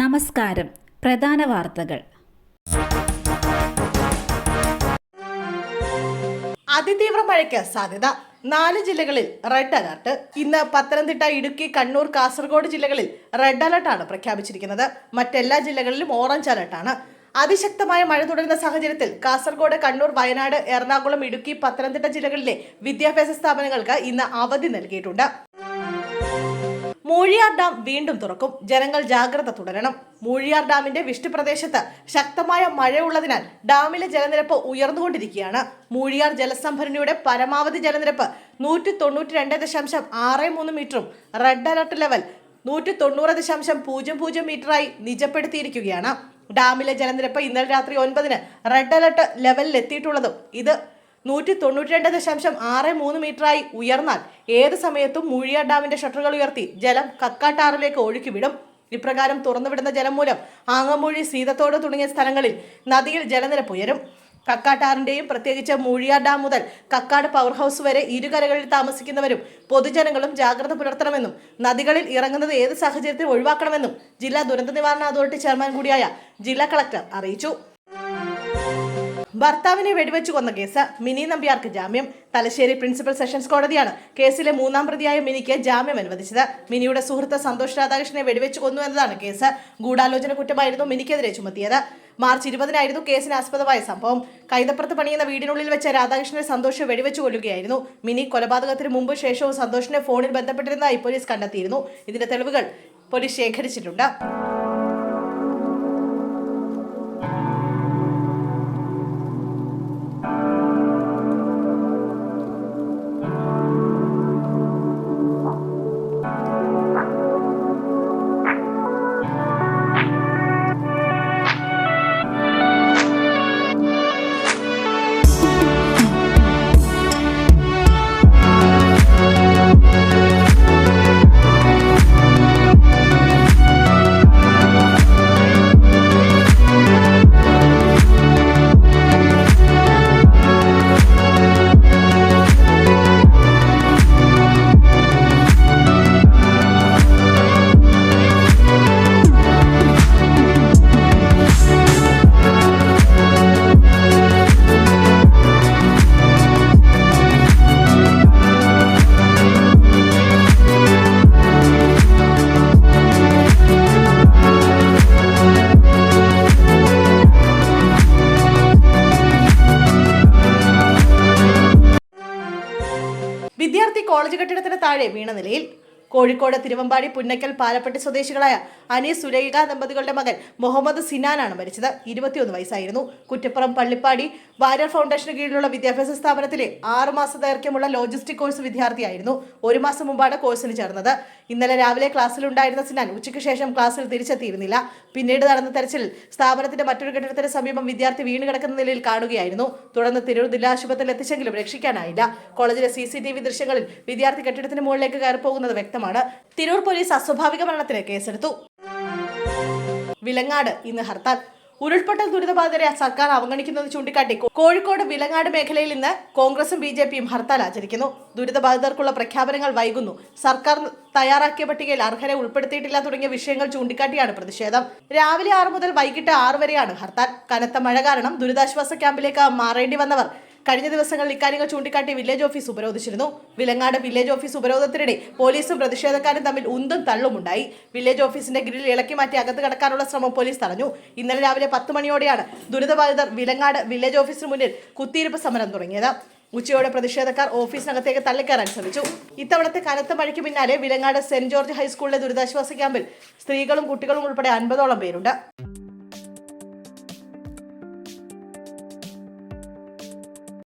നമസ്കാരം. പ്രധാന വാർത്തകൾ. അതിതീവ്ര മഴയ്ക്ക് സാധ്യത. നാല് ജില്ലകളിൽ റെഡ് അലർട്ട്. ഇന്ന് പത്തനംതിട്ട ഇടുക്കി കണ്ണൂർ കാസർഗോഡ് ജില്ലകളിൽ റെഡ് അലർട്ടാണ് പ്രഖ്യാപിച്ചിരിക്കുന്നത്. മറ്റെല്ലാ ജില്ലകളിലും ഓറഞ്ച് അലർട്ടാണ്. അതിശക്തമായ മഴ തുടരുന്ന സാഹചര്യത്തിൽ കാസർഗോഡ് കണ്ണൂർ വയനാട് എറണാകുളം ഇടുക്കി പത്തനംതിട്ട ജില്ലകളിലെ വിദ്യാഭ്യാസ സ്ഥാപനങ്ങൾക്ക് ഇന്ന് അവധി നൽകിയിട്ടുണ്ട്. മൂഴിയാർ ഡാം വീണ്ടും തുറക്കും. ജനങ്ങൾ ജാഗ്രത തുടരണം. മൂഴിയാർ ഡാമിന്റെ വിഷ്ണു പ്രദേശത്ത് ശക്തമായ മഴയുള്ളതിനാൽ ഡാമിലെ ജലനിരപ്പ് ഉയർന്നുകൊണ്ടിരിക്കുകയാണ്. മൂഴിയാർ ജലസംഭരണിയുടെ പരമാവധി ജലനിരപ്പ് നൂറ്റി തൊണ്ണൂറ്റി രണ്ട് ദശാംശം ആറ് മൂന്ന് മീറ്ററും റെഡ് അലർട്ട് ലെവൽ നൂറ്റി തൊണ്ണൂറ് ദശാംശം പൂജ്യം പൂജ്യം മീറ്ററായി നിജപ്പെടുത്തിയിരിക്കുകയാണ്. ഡാമിലെ ജലനിരപ്പ് ഇന്നലെ രാത്രി ഒൻപതിന് റെഡ് അലർട്ട് ലെവലിൽ എത്തിയിട്ടുള്ളതും ഇത് നൂറ്റി തൊണ്ണൂറ്റി രണ്ട് ദശാംശം ആറ് മൂന്ന് മീറ്ററായി ഉയർന്നാൽ ഏത് സമയത്തും മൂഴിയാർ ഡാമിന്റെ ഷട്ടറുകൾ ഉയർത്തി ജലം കക്കാട്ടാറിലേക്ക് ഒഴുക്കിവിടും. ഇപ്രകാരം തുറന്നുവിടുന്ന ജലം മൂലം ആങ്ങമൂഴി സീതത്തോട് തുടങ്ങിയ സ്ഥലങ്ങളിൽ നദിയിൽ ജലനിരപ്പ് ഉയരും. കക്കാട്ടാറിന്റെയും പ്രത്യേകിച്ച് മൂഴിയാർ ഡാം മുതൽ കക്കാട് പവർ ഹൗസ് വരെ ഇരുകരകളിൽ താമസിക്കുന്നവരും പൊതുജനങ്ങളും ജാഗ്രത പുലർത്തണമെന്നും നദികളിൽ ഇറങ്ങുന്നത് ഏത് സാഹചര്യത്തിൽ ഒഴിവാക്കണമെന്നും ജില്ലാ ദുരന്ത നിവാരണ അതോറിറ്റി ചെയർമാൻ കൂടിയായ ജില്ലാ കളക്ടർ അറിയിച്ചു. ഭർത്താവിനെ വെടിവെച്ചു കൊന്ന കേസ് മിനി നമ്പ്യാർക്ക് ജാമ്യം. തലശ്ശേരി പ്രിൻസിപ്പൽ സെഷൻസ് കോടതിയാണ് കേസിലെ മൂന്നാം പ്രതിയായ മിനിക്ക് ജാമ്യം അനുവദിച്ചത്. മിനിയുടെ സുഹൃത്ത് സന്തോഷ് രാധാകൃഷ്ണനെ വെടിവെച്ചു കൊന്നു എന്നതാണ് കേസ്. ഗൂഢാലോചന കുറ്റമായിരുന്നു മിനിക്കെതിരെ ചുമത്തിയത്. മാർച്ച് ഇരുപതിനായിരുന്നു കേസിന് ആസ്പദമായ സംഭവം. കൈതപ്പുറത്ത് പണിയുന്ന വീടിനുള്ളിൽ വെച്ച രാധാകൃഷ്ണനെ സന്തോഷ് വെടിവെച്ചു കൊല്ലുകയായിരുന്നു. മിനി കൊലപാതകത്തിന് മുമ്പ് ശേഷവും സന്തോഷിനെ ഫോണിൽ ബന്ധപ്പെട്ടിരുന്നതായി പോലീസ് കണ്ടെത്തിയിരുന്നു. ഇതിന്റെ തെളിവുകൾ പോലീസ് ശേഖരിച്ചിട്ടുണ്ട്. വിദ്യാർത്ഥി കോളേജ് കെട്ടിടത്തിന് താഴെ വീണ നിലയിൽ കോഴിക്കോട് തിരുവമ്പാടി പുന്നക്കൽ പാലപ്പെട്ടി സ്വദേശികളായ അനീസ് സുരേഖ ദമ്പതികളുടെ മകൻ മുഹമ്മദ് സിനാനാണ് മരിച്ചത്. ഇരുപത്തിയൊന്ന് വയസ്സായിരുന്നു. കുറ്റപ്പുറം പള്ളിപ്പാടി വാര്യർ ഫൗണ്ടേഷന് കീഴിലുള്ള വിദ്യാഭ്യാസ സ്ഥാപനത്തിലെ ആറുമാസ ദൈർഘ്യമുള്ള ലോജിസ്റ്റിക് കോഴ്സ് വിദ്യാർത്ഥിയായിരുന്നു. ഒരു മാസം മുമ്പാണ് കോഴ്സിന് ചേർന്നത്. ഇന്നലെ രാവിലെ ക്ലാസ്സിലുണ്ടായിരുന്ന സിനാൻ ഉച്ചയ്ക്ക് ശേഷം ക്ലാസ്സിൽ തിരിച്ചെത്തിയിരുന്നില്ല. പിന്നീട് നടന്ന തെരച്ചിൽ സ്ഥാപനത്തിന്റെ മറ്റൊരു കെട്ടിടത്തിന് സമീപം വിദ്യാർത്ഥി വീണ് കിടക്കുന്ന നിലയിൽ കാണുകയായിരുന്നു. തുടർന്ന് തിരൂർ ജില്ലാ ആശുപത്രിയിൽ എത്തിച്ചെങ്കിലും രക്ഷിക്കാനായില്ല. കോളേജിലെ സി ദൃശ്യങ്ങളിൽ വിദ്യാർത്ഥി കെട്ടിടത്തിന് മുകളിലേക്ക് കയറിപ്പോകുന്നത് വ്യക്തമാണ് തിരൂർ പോലീസ് അസ്വാഭാവിക മരണത്തിന് കേസെടുത്തു. വിലങ്ങാട് ഇന്ന് ഹർത്താൽ. ഉരുൾപൊട്ടൽ ദുരിതബാധിതരെ സർക്കാർ അവഗണിക്കുന്നത് ചൂണ്ടിക്കാട്ടി കോഴിക്കോട് വിലങ്ങാട് മേഖലയിൽ ഇന്ന് കോൺഗ്രസും ബി ജെ പിയും ഹർത്താൽ ആചരിക്കുന്നു. ദുരിതബാധിതർക്കുള്ള പ്രഖ്യാപനങ്ങൾ വൈകുന്നു. സർക്കാർ തയ്യാറാക്കിയ പട്ടികയിൽ അർഹരെ ഉൾപ്പെടുത്തിയിട്ടില്ല തുടങ്ങിയ വിഷയങ്ങൾ ചൂണ്ടിക്കാട്ടിയാണ് പ്രതിഷേധം. രാവിലെ ആറ് മുതൽ വൈകിട്ട് ആറ് വരെയാണ് ഹർത്താൽ. കനത്ത മഴ കാരണം ദുരിതാശ്വാസ ക്യാമ്പിലേക്ക് മാറേണ്ടി വന്നവർ കഴിഞ്ഞ ദിവസങ്ങളിൽ ഇക്കാര്യങ്ങൾ ചൂണ്ടിക്കാട്ടി വില്ലേജ് ഓഫീസ് ഉപരോധിച്ചിരുന്നു. വിലങ്ങാട് വില്ലേജ് ഓഫീസ് ഉപരോധത്തിനിടെ പോലീസും പ്രതിഷേധക്കാരും തമ്മിൽ ഉന്തും തള്ളുമുണ്ടായി. വില്ലേജ് ഓഫീസിന്റെ ഗ്രിൽ ഇളക്കി മാറ്റി അകത്ത് കടക്കാനുള്ള ശ്രമം പോലീസ് തടഞ്ഞു. ഇന്നലെ രാവിലെ പത്ത് മണിയോടെയാണ് ദുരിതബാധിതർ വിലങ്ങാട് വില്ലേജ് ഓഫീസിന് മുന്നിൽ കുത്തിയിരിപ്പ് സമരം തുടങ്ങിയത്. ഉച്ചയോടെ പ്രതിഷേധക്കാർ ഓഫീസിനകത്തേക്ക് തള്ളിക്കയറാൻ ശ്രമിച്ചു. ഇത്തവണത്തെ കനത്ത മഴയ്ക്ക് പിന്നാലെ വിലങ്ങാട് സെന്റ് ജോർജ് ഹൈസ്കൂളിലെ ദുരിതാശ്വാസ ക്യാമ്പിൽ സ്ത്രീകളും കുട്ടികളും ഉൾപ്പെടെ അൻപതോളം പേരുണ്ട്.